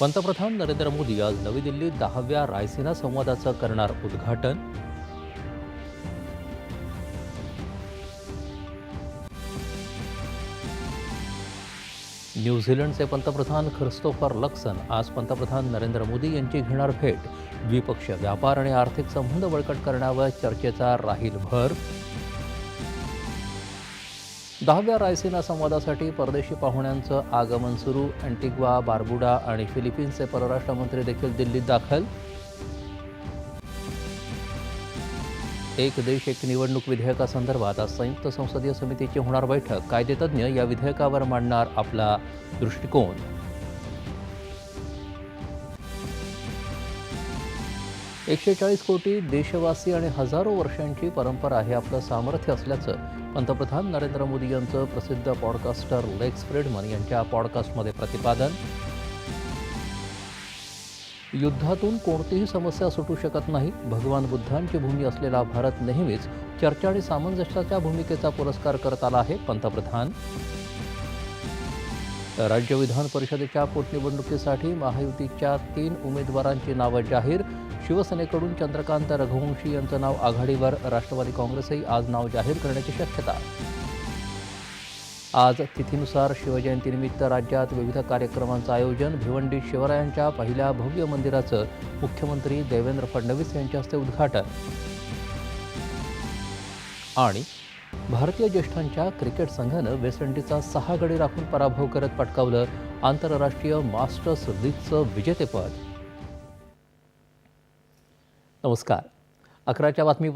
पंतप्रधान नरेंद्र मोदी आज नवी दिल्लीत दहाव्या रायसेना संवादाचं करणार उद्घाटन. न्यूझीलंडचे पंतप्रधान ख्रिस्तोफर लक्सन आज पंतप्रधान नरेंद्र मोदी यांची घेणार भेट. द्विपक्षीय व्यापार आणि आर्थिक संबंध बळकट करण्यावर चर्चेचा राहील भर. दहाव्या रायसिना संवादासाठी परदेशी पाहुण्यांचं आगमन सुरू. अँटिग्वा बार्बुडा आणि फिलिपिन्सचे परराष्ट्र मंत्री देखील दिल्लीत दाखल. एक देश एक निवडणूक विधेयकासंदर्भात आज संयुक्त संसदीय समितीची होणार बैठक. कायदेतज्ञ या विधेयकावर मांडणार आपला दृष्टिकोन. एकशे चाळीस कोटी देशवासी आणि हजारो वर्षांची परंपरा हे आपलं सामर्थ्य असल्याचं पंतप्रधान नरेंद्र मोदी यांचं प्रसिद्ध पॉडकास्टर लेक्स फ्रेडमन यांच्या पॉडकास्टमध्ये प्रतिपादन. युद्धातून कोणतीही समस्या सुटू शकत नाही. भगवान बुद्धांची भूमी असलेला भारत नेहमीच चर्चा आणि सामंजस्याच्या भूमिकेचा पुरस्कार करत आला आहे पंतप्रधान. राज्य विधान परिषदेच्या पोटनिवडणुकीसाठी महायुतीच्या तीन उमेदवारांची नावं जाहीर. शिवसेनेकडून चंद्रकांत रघुवंशी यांचं नाव आघाडीवर राष्ट्रवादी काँग्रेसही आज नाव जाहीर करण्याची शक्यता. आज तिथीनुसार शिवजयंतीनिमित्त राज्यात विविध कार्यक्रमांचं आयोजन. भिवंडी शिवरायांच्या पहिल्या भव्य मंदिराचं मुख्यमंत्री देवेंद्र फडणवीस यांच्या हस्ते उद्घाटन. आणि भारतीय ज्येष्ठांच्या क्रिकेट संघानं वेस्ट इंडिजचा सहा गडी राखून पराभव करत पटकावलं आंतरराष्ट्रीय मास्टर्स लीगचं विजेतेपद. नमस्कार. अकराच्या बातमी